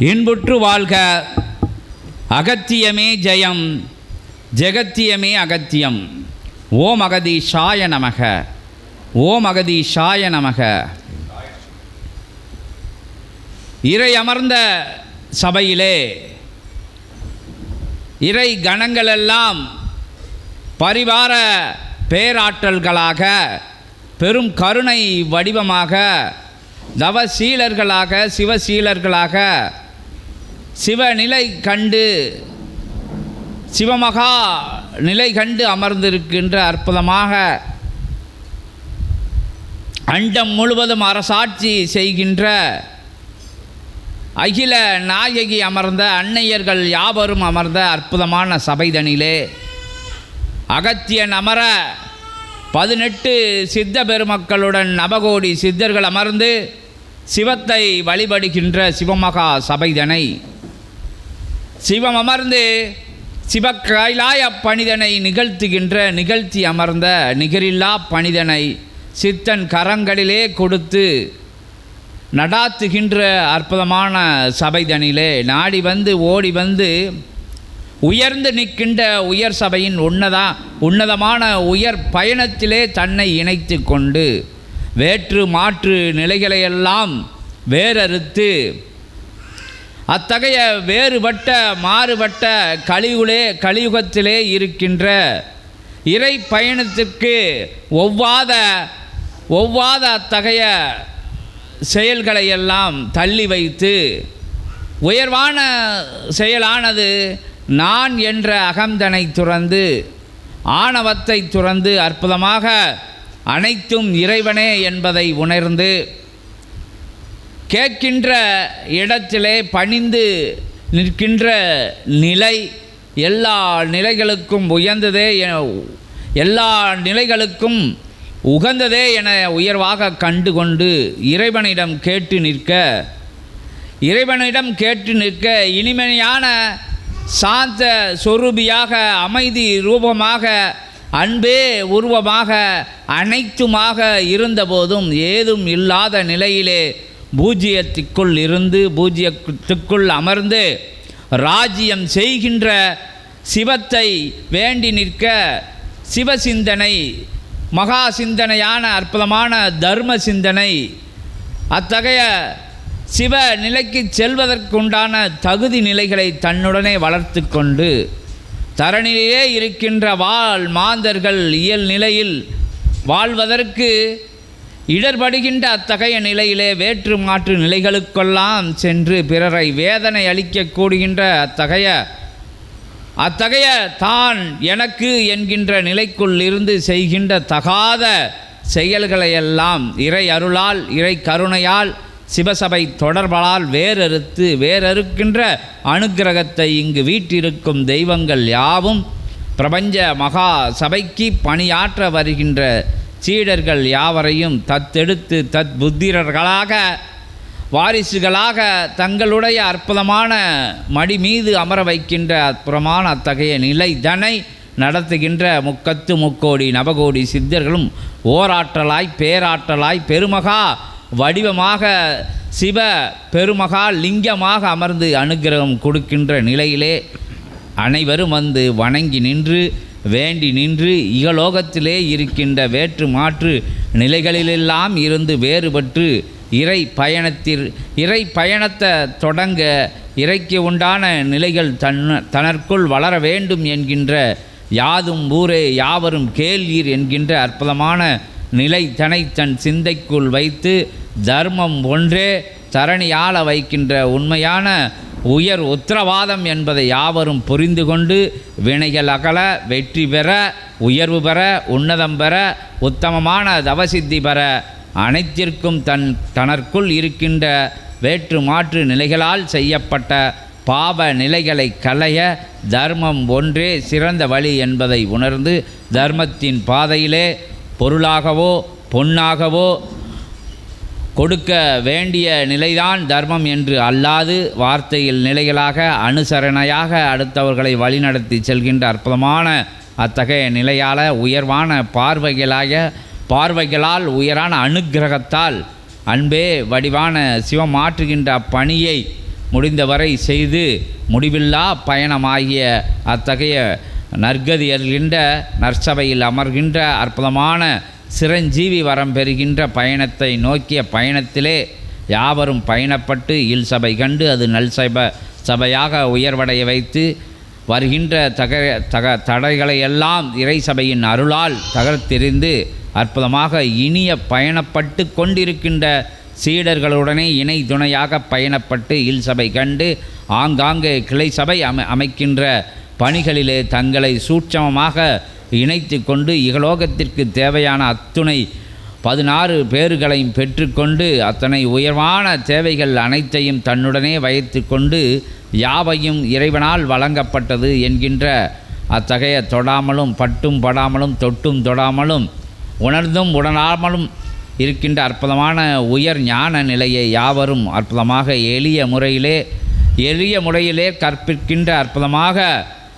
இன்புற்று வாழ்க. அகத்தியமே ஜெயம் ஜெகத்தியமே அகத்தியம். ஓம் அகதீஷாய நமக ஓம் அகதீஷாய நமக. இறை அமர்ந்த சபையிலே இறை கணங்களெல்லாம் பரிவார பேராற்றல்களாக பெரும் கருணை வடிவமாக தவசீலர்களாக சிவசீலர்களாக சிவநிலை கண்டு சிவமகா நிலை கண்டு அமர்ந்திருக்கின்ற அற்புதமாக அண்டம் முழுவதும் அரசாட்சி செய்கின்ற அகில நாயகி அமர்ந்த அன்னையர்கள் யாவரும் அமர்ந்த அற்புதமான சபைதனிலே அகத்தியன் அமர பதினெட்டு சித்த பெருமக்களுடன் நவகோடி சித்தர்கள் அமர்ந்து சிவத்தை வழிபடுகின்ற சிவமகா சபைதனை சிவம் அமர்ந்து சிவக்கைலாய பணிதனை நிகழ்த்துகின்ற நிகழ்த்தி அமர்ந்த நிகரில்லா பணிதனை சித்தன் கரங்களிலே கொடுத்து நடாத்துகின்ற அற்புதமான சபைதனிலே நாடி வந்து ஓடி வந்து உயர்ந்து நிற்கின்ற உயர் சபையின் உன்னதா உன்னதமான உயர் பயணத்திலே தன்னை இணைத்து கொண்டு வேற்று மாற்று நிலைகளையெல்லாம் வேறறுத்து அத்தகைய வேறுபட்ட மாறுபட்ட கலியுலே கலியுகத்திலே இருக்கின்ற இறை பயணத்திற்கு ஒவ்வாத ஒவ்வாத அத்தகைய செயல்களையெல்லாம் தள்ளி வைத்து உயர்வான செயலானது நான் என்ற அகந்தனை துறந்து ஆணவத்தை துறந்து அற்புதமாக அனைத்தும் இறைவனே என்பதை உணர்ந்து கேட்கின்ற இடத்திலே பணிந்து நிற்கின்ற நிலை எல்லா நிலைகளுக்கும் உயர்ந்ததே என எல்லா நிலைகளுக்கும் உகந்ததே என உயர்வாக கண்டு கொண்டு இறைவனிடம் கேட்டு நிற்க இறைவனிடம் கேட்டு நிற்க இனிமையான சாந்த சொரூபியாக அமைதி ரூபமாக அன்பே உருவமாக அனைத்துமாக இருந்தபோதும் ஏதும் இல்லாத நிலையிலே பூஜ்ஜியத்திற்குள் இருந்து பூஜ்ஜியத்துக்குள் அமர்ந்து ராஜ்யம் செய்கின்ற சிவத்தை வேண்டி நிற்க சிவசிந்தனை மகா சிந்தனையான அற்புதமான தர்ம சிந்தனை அத்தகைய சிவ நிலைக்கு செல்வதற்குண்டான தகுதி நிலைகளை தன்னுடனே வளர்த்து கொண்டு தரணிலே இருக்கின்ற வாழ் மாந்தர்கள் இயல் நிலையில் வாழ்வதற்கு இடர்படுகின்ற அத்தகைய நிலையிலே வேற்று மாற்று நிலைகளுக்கெல்லாம் சென்று பிறரை வேதனை அளிக்கக்கூடுகின்ற அத்தகைய அத்தகைய தான் எனக்கு என்கின்ற நிலைக்குள் இருந்து செய்கின்ற தகாத செயல்களையெல்லாம் இறை அருளால் இறை கருணையால் சிவசபை தொடர்பால் வேறறுத்து வேறறுக்கின்ற அனுக்கிரகத்தை இங்கு வீட்டிருக்கும் தெய்வங்கள் யாவும் பிரபஞ்ச மகா சபைக்கு பணியாற்ற வருகின்ற சீடர்கள் யாவரையும் தத்தெடுத்து தத் புத்திரர்களாக வாரிசுகளாக தங்களுடைய அற்புதமான மடி மீது அமர வைக்கின்ற அற்புதமான அத்தகைய நிலை தனை நடத்துகின்ற முக்கத்து முக்கோடி நவகோடி சித்தர்களும் ஓராற்றலாய் பேராற்றலாய் பெருமகா வடிவமாக சிவ பெருமகா லிங்கமாக அமர்ந்து அனுக்கிரகம் கொடுக்கின்ற நிலையிலே அனைவரும் வந்து வணங்கி நின்று வேண்டி நின்று இகலோகத்திலே இருக்கின்ற வேற்று மாற்று நிலைகளிலெல்லாம் இருந்து வேறுபட்டு இறை பயணத்தில் இறை பயணத்தை தொடங்க இறைக்கு உண்டான நிலைகள் தன் தனக்குள் வளர வேண்டும் என்கின்ற யாதும் ஊரே யாவரும் கேள்வீர் என்கின்ற அற்புதமான நிலை தனை தன் சிந்தைக்குள் வைத்து தர்மம் ஒன்றே தரணியாள வைக்கின்ற உண்மையான உயர் உத்தரவாதம் என்பதை யாவரும் புரிந்து கொண்டு வினைகள் அகல வெற்றி பெற உயர்வு பெற உன்னதம் பெற உத்தமமான தவசித்தி பெற அனைத்திற்கும் தன் தனக்குள் இருக்கின்ற வேற்று மாற்று நிலைகளால் செய்யப்பட்ட பாவ நிலைகளை களைய தர்மம் ஒன்றே சிறந்த வழி என்பதை உணர்ந்து தர்மத்தின் பாதையிலே பொருளாகவோ பொன்னாகவோ கொடுக்க வேண்டிய நிலைதான் தர்மம் என்று அல்லாது வார்த்தையில் நிலைகளாக அனுசரணையாக அடுத்தவர்களை வழிநடத்தி செல்கின்ற அற்புதமான அத்தகைய நிலையால் உயர்வான பார்வைகளாக பார்வைகளால் உயரான அனுக்கிரகத்தால் அன்பே வடிவான சிவம் ஆற்றுகின்ற அப்பணியை முடிந்தவரை செய்து முடிவில்லா பயணமாகிய அத்தகைய நற்கதி நற்சபையில் அமர்கின்ற அற்புதமான சிரஞ்சீவி வரம் பெறுகின்ற பயணத்தை நோக்கிய பயணத்திலே யாவரும் பயணப்பட்டு இல் சபை கண்டு அது நல் சபை சபையாக உயர்வடைய வைத்து வருகின்ற தக தக தடைகளை எல்லாம் இறை சபையின் அருளால் தகர்த்தெறிந்து அற்புதமாக இனிய பயணப்பட்டு கொண்டிருக்கின்ற சீடர்களுடனே இணை துணையாக பயணப்பட்டு இல் சபை கண்டு ஆங்காங்கே கிளை சபை அமை அமைக்கின்ற பணிகளிலே தங்களை சூட்சமமாக இணைத்து கொண்டு இகலோகத்திற்கு தேவையான அத்துணை பதினாறு பேர்களையும் பெற்றுக்கொண்டு அத்தனை உயர்வான தேவைகள் அனைத்தையும் தன்னுடனே வைத்து கொண்டு யாவையும் இறைவனால் வழங்கப்பட்டது என்கின்ற அத்தகைய தொடாமலும் பட்டும் படாமலும் தொட்டும் தொடாமலும் உணர்ந்தும் உணராமலும் இருக்கின்ற அற்புதமான உயர் ஞான நிலையை யாவரும் அற்புதமாக எளிய முறையிலே எளிய முறையிலே கற்பிக்கின்ற அற்புதமாக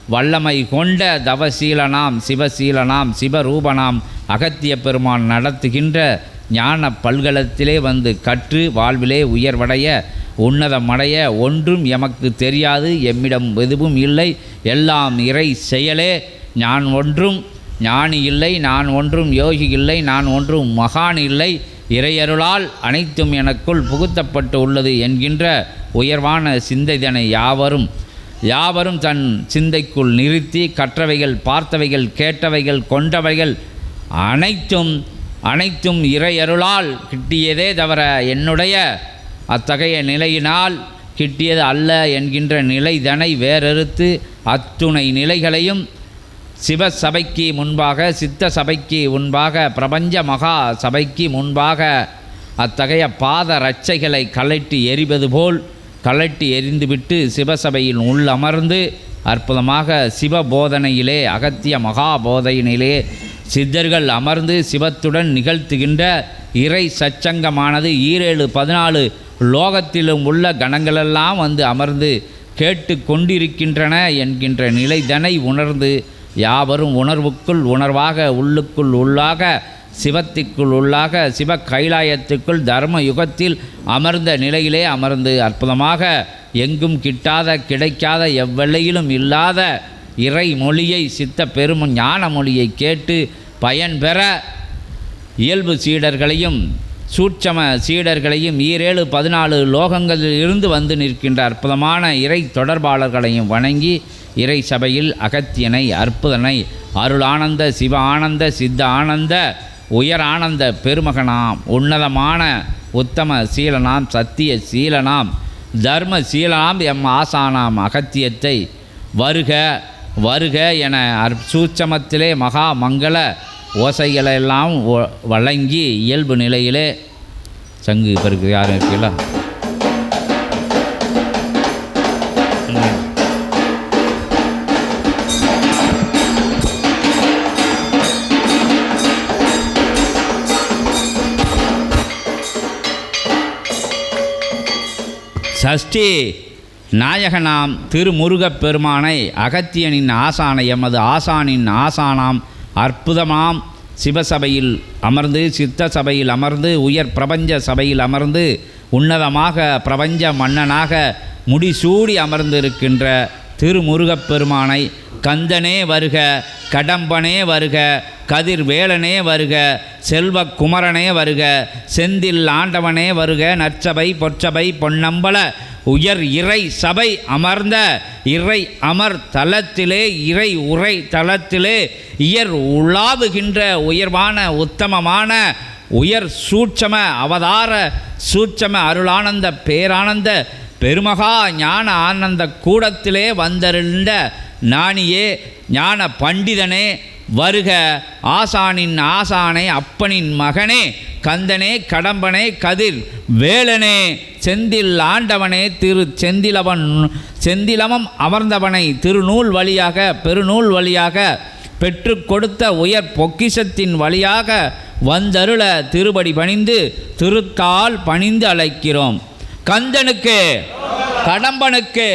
வல்லமை கொண்ட தவசீலனாம் சிவசீலனாம் சிவரூபனாம் அகத்திய பெருமான் நடத்துகின்ற ஞான பல்கலத்திலே வந்து கற்று வாழ்விலே உயர்வடைய உன்னதமடைய ஒன்றும் எமக்கு தெரியாது எம்மிடம் எதுவும் இல்லை. எல்லாம் இறை செயலே. நான் ஒன்றும் ஞானி இல்லை நான் ஒன்றும் யோகி இல்லை நான் ஒன்றும் மகான் இல்லை. இறையருளால் அனைத்தும் எனக்குள் புகுத்தப்பட்டு உள்ளது என்கின்ற உயர்வான சிந்தைதனை யாவரும் யாவரும் தன் சிந்தைக்குள் நிறுத்தி கற்றவைகள் பார்த்தவைகள் கேட்டவைகள் கொண்டவைகள் அனைத்தும் அனைத்தும் இறையருளால் கிட்டியதே தவிர என்னுடைய அத்தகைய நிலையினால் கிட்டியது அல்ல என்கின்ற நிலைதனை வேறறுத்து அத்துணை நிலைகளையும் சிவ சபைக்கு முன்பாக சித்த சபைக்கு முன்பாக பிரபஞ்ச மகா சபைக்கு முன்பாக அத்தகைய பாத ரட்சைகளை கலட்டி எறிவது போல் கலட்டி எறிந்துவிட்டு சிவசபையில் உள்ளமர்ந்து அற்புதமாக சிவபோதனையிலே அகத்திய மகா போதையினிலே சித்தர்கள் அமர்ந்து சிவத்துடன் நிகழ்த்துகின்ற இறை சச்சங்கமானது ஈரேழு பதினாலு லோகத்திலும் உள்ள கணங்களெல்லாம் வந்து அமர்ந்து கேட்டு கொண்டிருக்கின்றன என்கின்ற நிலைதனை உணர்ந்து யாவரும் உணர்வுக்குள் உணர்வாக உள்ளுக்குள் உள்ளாக சிவத்திற்குள் உள்ளாக சிவ கைலாயத்துக்குள் தர்ம யுகத்தில் அமர்ந்த நிலையிலே அமர்ந்து அற்புதமாக எங்கும் கிட்டாத கிடைக்காத எவ்வெல்லையிலும் இல்லாத இறை மொழியை சித்த பெரும் ஞான மொழியை கேட்டு பயன்பெற இயல்பு சீடர்களையும் சூட்சம சீடர்களையும் ஈரேழு பதினாலு லோகங்களில் இருந்து வந்து நிற்கின்ற அற்புதமான இறை தொடர்பாளர்களையும் வணங்கி இறை சபையில் அகத்தியனை அற்புதனை அருளானந்த சிவ ஆனந்த சித்த ஆனந்த உயர் ஆனந்த பெருமகனாம் உன்னதமான உத்தம சீலனாம் சத்திய சீலனாம் தர்ம சீலனாம் எம் ஆசானாம் அகத்தியத்தை வருக வருக என அற் சூட்சமத்திலே மகா மங்கள ஓசைகளெல்லாம் வழங்கி இயல்பு நிலையிலே சங்கு இப்போ இருக்கு யாரும் இருக்கீங்களா சஷ்டி. நாயகனாம் திருமுருகப் பெருமானை அகத்தியனின் ஆசானை எமது ஆசானின் ஆசானாம் அற்புதமாம். சிவசபையில் அமர்ந்து சித்த சபையில் அமர்ந்து உயர் பிரபஞ்ச சபையில் அமர்ந்து உன்னதமாக பிரபஞ்ச மன்னனாக முடிசூடி அமர்ந்திருக்கின்ற திருமுருகப் பெருமானை கந்தனே வருக கடம்பனே வருக கதிர்வேலனே வருக செல்வ குமரனே வருக செந்தில் ஆண்டவனே வருக நற்சபை பொற்சபை பொன்னம்பல உயர் இறை சபை அமர்ந்த இறை அமர் தலத்திலே இறை உரை தலத்திலே இயர் உலாவுகின்ற உயர்வான உத்தமமான உயர் சூட்சம அவதார சூட்சம அருளானந்த பேரானந்த பெருமகா ஞான ஆனந்த கூடத்திலே வந்தருந்த ஞானியே ஞான பண்டிதனே வருக ஆசானின் ஆசானே அப்பனின் மகனே கந்தனே கடம்பனே கதிர் வேலனே செந்தில் ஆண்டவனே திரு செந்திலவன் செந்திலமம் அமர்ந்தவனை திருநூல் வழியாக பெருநூல் வழியாக பெற்று கொடுத்த உயர் பொக்கிஷத்தின் வழியாக வந்தருள திருபடி பணிந்து திருக்கால் பணிந்து அழைக்கிறோம். கந்தனுக்கு கடம்பனுக்கு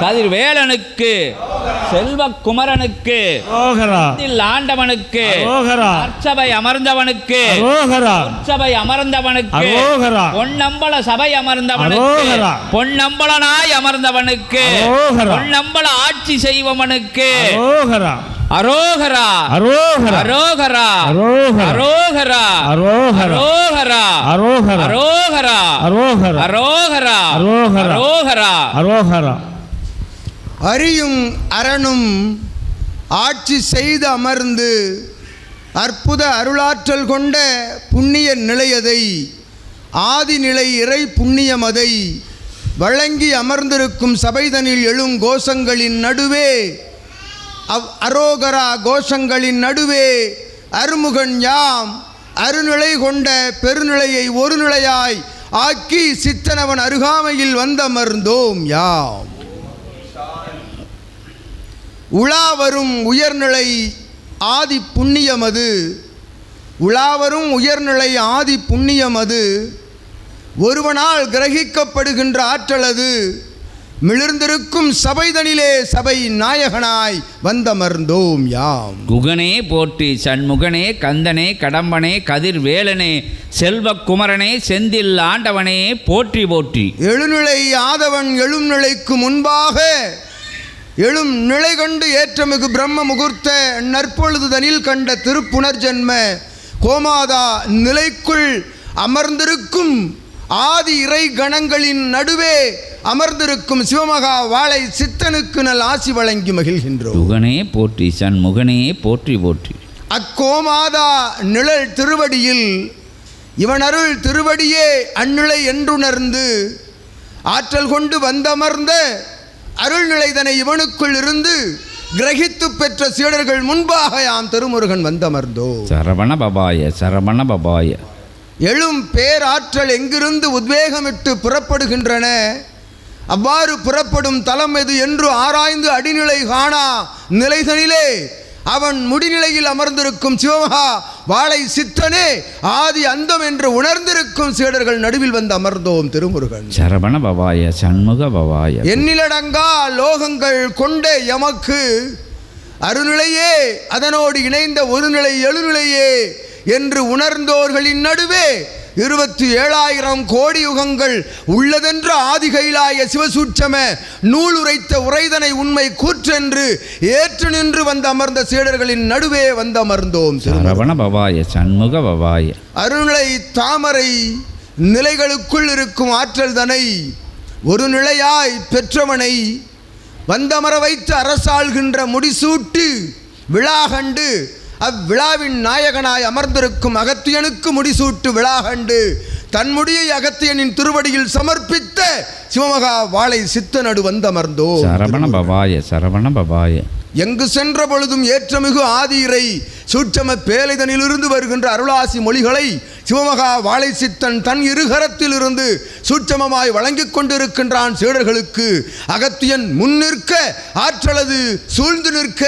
கதிர்வேலனுக்கு செல்வ குமரனுக்கு ஆண்டவனுக்கு அர்ச்சபை அமர்ந்தவனுக்கு சபை அமர்ந்தவனுக்கு பொன்னம்பல சபை அமர்ந்தவனுக்கு. பொன்னம்பலனாய் அமர்ந்தவனுக்கு. பொன்னம்பல ஆட்சி அரோகரா அரோகரா அரோகரா அரோகரா அரோகரா அரோகரா அரோகரா அரோகரா அரோகரா அரோகரா அரோகரா அரோகரா அரோகரா அரியும் அரணும் ஆட்சி செய்து அமர்ந்து அற்புத அருளாற்றல் கொண்ட புண்ணிய நிலையதை ஆதிநிலை இறை புண்ணியமதை வழங்கி அமர்ந்திருக்கும் சபைதனில் எழும் கோஷங்களின் நடுவே அவ் அரோகரா கோஷங்களின் நடுவே அருமுகன் யாம் அருநிலை கொண்ட பெருநிலையை ஒரு நிலையாய் ஆக்கி சித்தனவன் அருகாமையில் வந்தமர்ந்தோம் யாம். உலாவரும் உயர்நிலை ஆதி புண்ணியமது. உலாவரும் உயர்நிலை ஆதி புண்ணியமது. ஒருவனால் கிரகிக்கப்படுகின்ற ஆற்றலது. மிளிர்ந்திருக்கும் சபைதனிலே சபை நாயகனாய் வந்தமர்ந்தோம் யாம். குகனே போற்றி சண்முகனே கந்தனே கடம்பனே கதிர்வேலனே செல்வக்குமரனே செந்தில் ஆண்டவனே போற்றி போற்றி. எழுநிலை ஆதவன் எழும் நிலைக்கு முன்பாக எழும் நிலை கண்டு ஏற்றமிகு பிரம்ம முகூர்த்த நற்பொழுதுதனில் கண்ட திருப்புணர்ஜன்ம கோமாதா நிலைக்குள் அமர்ந்திருக்கும் ஆதி இறை கணங்களின் நடுவே அமர்ந்திருக்கும் சிவமகா வாளை சித்தனுக்கு நல் ஆசி வழங்கி மகிழ்கின்றோம். குகனே போற்றி சண்முகனே போற்றி போற்றி. அக்கோமாதா நிழல் திருவடியில் இவன் அருள் திருவடியே அந்நிலை என்றுணர்ந்து ஆற்றல் கொண்டு வந்தமர்ந்த அருள்நிலைதனை இவனுக்குள் இருந்து கிரகித்து பெற்ற சீடர்கள் முன்பாக யாம் திருமுருகன் வந்தமர்ந்தோ. சரவண பபாய சரவண பபாய. எழும் பேராற்றல் எங்கிருந்து உத்வேகமிட்டு புறப்படுகின்றன? அவ்வாறு புறப்படும் தலம் எது என்று ஆராய்ந்து அடிநிலை காணா நிலைதனிலே. அவன் முடிநிலையில் அமர்ந்திருக்கும் சிவமகா வாளை சித்தனே ஆதி அந்தம் என்று உணர்ந்திருக்கும் சீடர்கள் நடுவில் வந்து அமர்ந்தோம் திருமுருகன். சரவண பபாய சண்முக பபாய எண்ணிலடங்கா லோகங்கள் கொண்ட எமக்கு. அருநிலையே அதனோடு இணைந்த ஒரு நிலை எழுநிலையே என்று உணர்ந்தோர்களின் நடுவே இருபத்தி ஏழாயிரம் கோடி யுகங்கள் உள்ளதென்ற ஆதிகைலாய சிவசூட்சம நூல் உரைத்த உரைதனை உண்மை கூற்றென்று ஏற்று நின்று வந்து அமர்ந்த சீடர்களின் நடுவே வந்து அமர்ந்தோம். சரவண பபாய சண்முக பபாய அருள்நிலை தாமரை நிலைகளுக்குள் இருக்கும் ஆற்றல் தனை ஒரு நிலையாய் பெற்றவனை வந்தமர வைத்து அரசாள்கின்ற முடிசூட்டு விழா கண்டு அவ்விழாவின் நாயகனாய் அமர்ந்திருக்கும் அகத்தியனுக்கு முடிசூட்டு விழா கண்டு தன் முடியை அகத்தியனின் திருவடியில் சமர்ப்பித்த சிவமகா வாளை சித்தனடு வந்தமர்ந்தோ. சரவண பபாய சரவண பபாய எங்கு சென்ற பொழுதும் ஏற்றமிகு ஆதியிரை சூட்சம பேலைதனிலிருந்து வருகின்ற அருளாசி மொழிகளை சிவமகா வாழை சித்தன் தன் இருகரத்திலிருந்து சூட்சமமாய் வழங்கிக் கொண்டிருக்கின்றான் சீடர்களுக்கு அகத்தியன் முன்னிற்க ஆற்றலது சூழ்ந்து நிற்க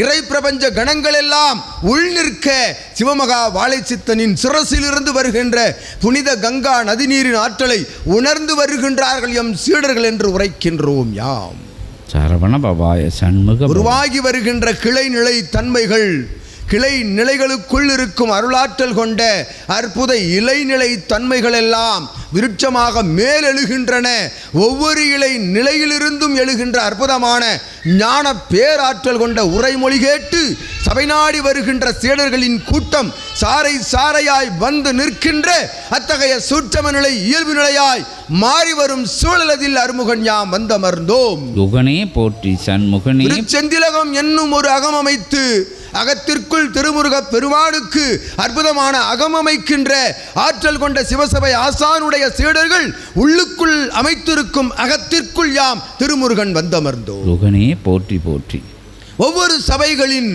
இறை பிரபஞ்ச கணங்களெல்லாம் உள் நிற்க சிவமகா வாழை சித்தனின் சிரசிலிருந்து வருகின்ற புனித கங்கா நதிநீரின் ஆற்றலை உணர்ந்து வருகின்றார்கள் எம் சீடர்கள் என்று உரைக்கின்றோம் யாம் சரவண பபாய சண்முக. உருவாகி வருகின்ற கிளை நிலை தன்மைகள் கிளை நிலைகளுக்குள் இருக்கும் அருளாற்றல் கொண்ட அற்புத இலைநிலை தன்மைகள் எல்லாம் விருட்சமாக மேலெழுகின்றன. ஒவ்வொரு இலை நிலையிலிருந்தும் எழுகின்ற அற்புதமான ஞான பேராற்றல் கொண்ட உரைமொழி கேட்டு சபை நாடி வருகின்ற சீடர்களின் கூட்டம் சாறை சாறையாய் வந்து நிற்கின்ற அத்தகைய சூட்சம நிலை இயல்பு நிலையாய் மாறி வரும் சூழலதில் அருமுகன் யாம் வந்தமர்ந்தோம். குகனே போற்றி சண்முகனே. திருச்செந்திலகம் என்னும் ஒரு அகம் அமைத்து அகத்திற்குள் திருமுருகப் பெருமானுக்கு அற்புதமான அகம் அமைக்கின்ற ஆற்றல் கொண்ட சிவசபை ஆசானுடைய சீடர்கள் உள்ளுக்குள் அமைத்திருக்கும் அகத்திற்குள் யாம் திருமுருகன் வந்தமர்ந்தோம். குகனே போற்றி போற்றி. ஒவ்வொரு சபைகளின்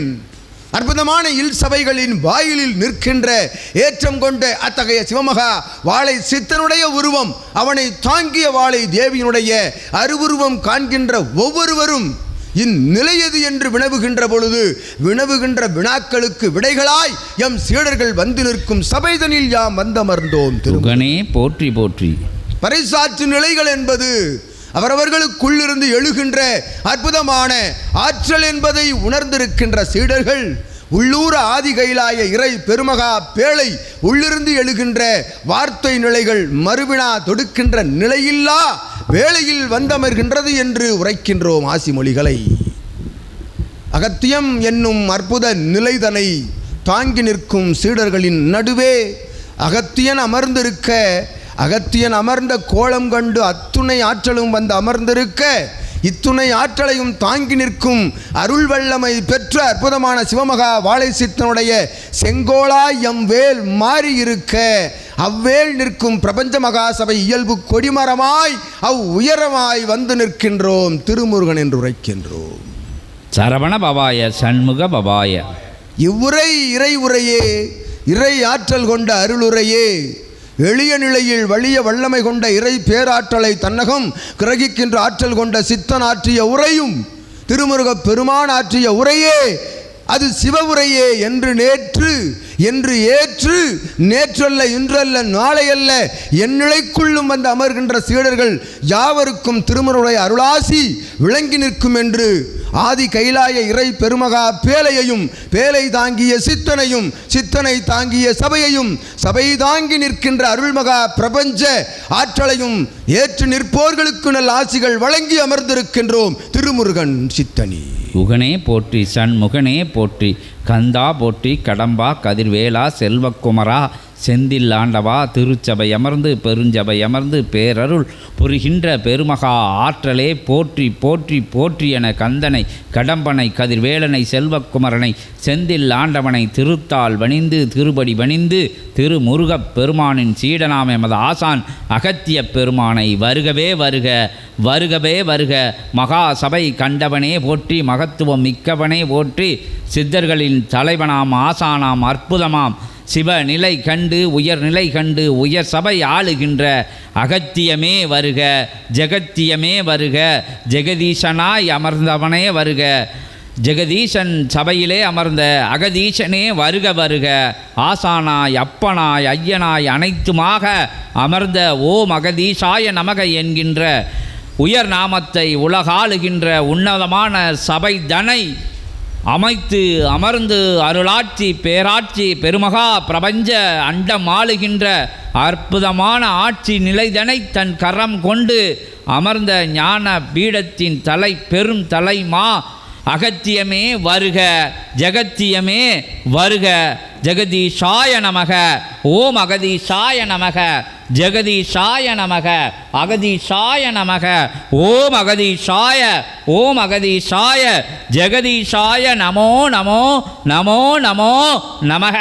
அற்புதமான இல் சபைகளின் வாயிலில் நிற்கின்ற ஏற்றம் கொண்ட அத்தகைய சிவமகா வாளை சித்தனுடைய உருவம் அவனை தாங்கிய வாளை தேவியினுடைய அருவுருவம் காண்கின்ற ஒவ்வொருவரும் இந்நிலையது என்று வினவுகின்ற பொழுது வினவுகின்ற வினாக்களுக்கு விடைகளாய் எம் சீடர்கள் வந்து நிற்கும் சபைதனில் யாம் வந்தமர்ந்தோம் திரு குகனே போற்றி போற்றி. பறைசாற்று நிலைகள் என்பது அவரவர்களுக்குள்ளிருந்து எழுகின்ற அற்புதமான ஆற்றல் என்பதை உணர்ந்திருக்கின்ற சீடர்கள் உள்ளூர ஆதிகைலாய இறை பெருமகா பேழை உள்ளிருந்து எழுகின்ற வார்த்தை நிலைகள் மறுவினா தொடுக்கின்ற நிலையில்லா வேளையில் வந்தமர்கின்றது என்று உரைக்கின்றோம் ஆசி மொழிகளை. அகத்தியம் என்னும் அற்புத நிலைதனை தாங்கி நிற்கும் சீடர்களின் நடுவே அகத்தியன் அமர்ந்திருக்க அகத்தியன் அமர்ந்த கோலம் கண்டு அத்துணை ஆற்றலும் வந்து அமர்ந்திருக்க இத்துணை ஆற்றலையும் தாங்கி நிற்கும் அருள் வல்லமை பெற்ற அற்புதமான சிவமகா வாழை சித்தனுடைய செங்கோலா எம் வேல் மாறி இருக்க அவ்வேல் நிற்கும் பிரபஞ்ச மகாசபை இயல்பு கொடிமரமாய் அவ் உயரமாய் வந்து நிற்கின்றோம். திருமுருகன் என்று உரைக்கின்றோம். சரவண பவாய சண்முக பவாய. இவ்வுரை இறை உரையே இறை ஆற்றல் கொண்ட அருளுரையே. எளிய நிலையில் வலிய வல்லமை கொண்ட இறை பேராற்றலை தன்னகம் கிரகிக்கின்ற ஆற்றல் கொண்ட சித்தன் ஆற்றிய உரையும் திருமுருகப் பெருமான் ஆற்றிய உரையே. அது சிவ உரையே என்று நேற்று என்று ஏற்று நேற்றல்ல இன்றல்ல நாளையல்ல என்னிலைக்குள்ளும் வந்து அமர்கின்ற சீடர்கள் யாவருக்கும் திருமுருடைய அருளாசி விளங்கி நிற்கும் என்று ஆதி கைலாய இறை பெருமகா பேலையையும் பேலை தாங்கிய சித்தனையும் சித்தனை தாங்கிய சபையையும் சபை தாங்கி நிற்கின்ற அருள்மகா பிரபஞ்ச ஆற்றலையும் ஏற்று நிற்போர்களுக்கு நல் ஆசிகள் வழங்கி அமர்ந்திருக்கின்றோம் திருமுருகன் சித்தனி. உகனே போற்றி சண்முகனே போற்றி கந்தா போற்றி கடம்பா கதிர்வேலா செல்வக்குமரா செந்தில் ஆண்டவா திருச்சபை அமர்ந்து பெருஞ்சபை அமர்ந்து பேரருள் புரிகின்ற பெருமகா ஆற்றலே போற்றி போற்றி போற்றி என கந்தனை கடம்பனை கதிர்வேலனை செல்வக்குமரனை செந்தில் ஆண்டவனை திருத்தால் வணிந்து திருபடி வணிந்து திருமுருகப் பெருமானின் சீடனாம் எமது ஆசான் அகத்திய பெருமானை வருகவே வருக வருகவே வருக. மகா சபை கண்டவனே போற்றி மகத்துவம் மிக்கவனே போற்றி சித்தர்களின் தலைவனாம் ஆசானாம் அற்புதமாம். சிவ நிலை கண்டு உயர்நிலை கண்டு உயர் சபை ஆளுகின்ற அகத்தியமே வருக ஜெகத்தியமே வருக ஜெகதீசனாய் அமர்ந்தவனே வருக ஜெகதீசன் சபையிலே அமர்ந்த அகதீசனே வருக வருக ஆசானாய் அப்பனாய் ஐயனாய் அனைத்துமாக அமர்ந்த ஓம் அகதீசாய நமக என்கின்ற உயர் நாமத்தை உலகாளுகின்ற உன்னதமான சபை தனை அமைத்து அமர்ந்து அருளாட்சி பேராட்சி பெருமகா பிரபஞ்ச அண்டம் ஆளுகின்ற அற்புதமான ஆட்சி நிலைதனை தன் கரம் கொண்டு அமர்ந்த ஞான பீடத்தின் தலை பெரும் தலைமா. அகத்தியமே வருக ஜெகத்தியமே வருக ஜெகதீஷாய நமக ஓம் அகதீஷாய நமக. ஜெகதீஷாய நமக அகதீஷாய நமக ஓம் அகதீஷாய ஓம் அகதீஷாய ஜெகதீஷாய நமோ நமோ நமோ நமோ நமக.